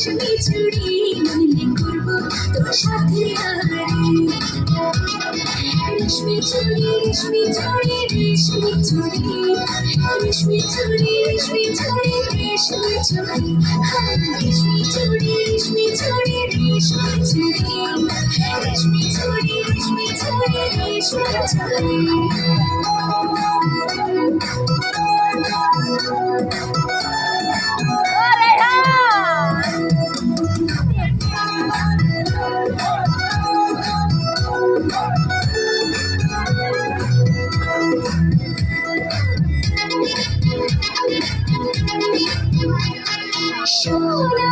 তুই রেশমি চুড়ি নইলে করব তোর সাথে আরে। রেশমি চুড়ি রেশমি চুড়ি রেশমি চুড়ি রেশমি চুড়ি রেশমি চুড়ি রেশমি চুড়ি হ্যাঁ, রেশমি চুড়ি রেশমি চুড়ি রেশমি চুড়ি রেশমি চুড়ি রেশমি চুড়ি রেশমি চুড়ি সোনা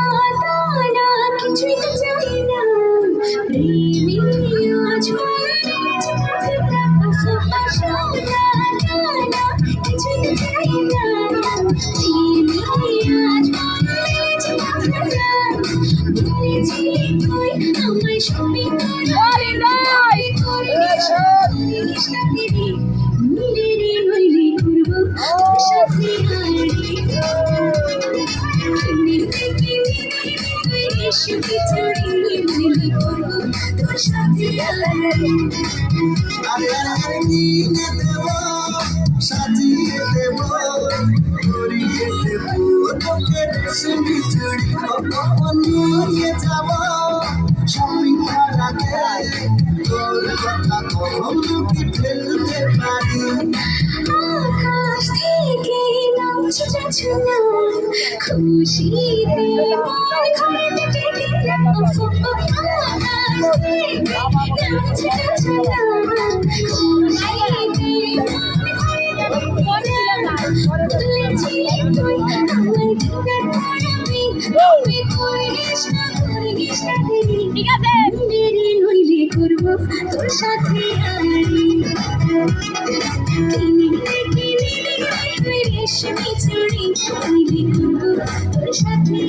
আরে আরে কিনে দেব? সাজিয়ে দেব। করিয়ে দেব। তোকে রেশমি চুড়ি কখন নিয়ে যাব? শপিং করাতে তোর কথা কখন ফেলতে পারি? নামছে ঝুনা খুশিতে মন ঘরে ডেকে আকাশ থেকে নামছে ঝুনা খুশিতে বলেছিলি তুই আমায় দিনের পরাবি তবে করিস না করিস না ঠিক আছে নইলে করব তোর সাথে রেশমি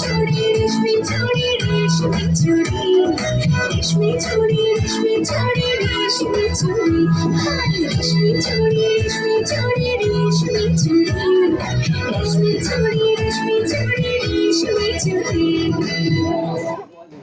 চুড়ি রেশমি চুড়ি রেশমি চুড়ি রেশমি চুড়ি রেশমি চুড়ি রেশমি চুড়ি রেশমি চুড়ি